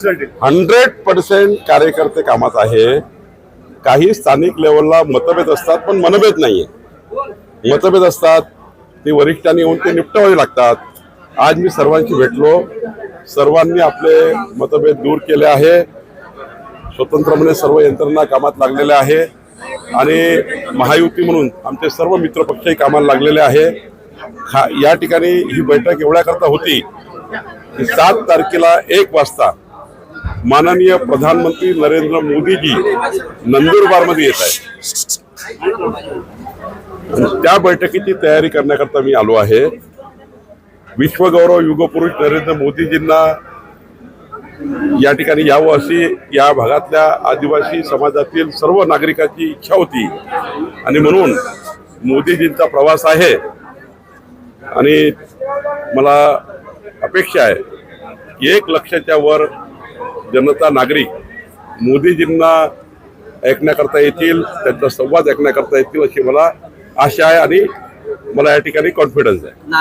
Hundred percent कार्यकर्ते कामात आहे. काही स्थानिक लेवलला मतभेद असतात पण मनभेद नाहीये. मतभेद असतात ते वरिष्ठांनी येऊन ते निपटावे लागतात. आज मी सर्वांशी भेटलो. सर्वांनी आपले मतभेद दूर केले आहे. स्वतंत्रपणे म्हणजे सर्व यंत्रणा कामात लागलेल्या आहे. आणि महायुती म्हणून आमचे सर्व मित्रपक्षही कामाला लागलेले आहे. हा या ठिकाणी ही बैठक एवढ्याकरता होती की सात तारखेला एक वाजता माननीय प्रधानमंत्री नरेंद्र मोदीजी नंदुरबारमध्ये येत आहे त्या बैठकीची तयारी करण्याकरता मी आलो आहे. विश्वगौरव युगपुरुष नरेंद्र मोदीजींना या ठिकाणी यावं अशी या भागातल्या आदिवासी समाजातील सर्व नागरिकांची इच्छा होती. आणि म्हणून मोदीजींचा प्रवास आहे. आणि मला अपेक्षा आहे एक लक्षाच्या वर जनता नागरिक मोदीजींना ऐकण्याकरता येतील त्यांचा संवाद ऐकण्याकरता येतील अशी मला आशा आहे आणि मला या ठिकाणी कॉन्फिडन्स आहे.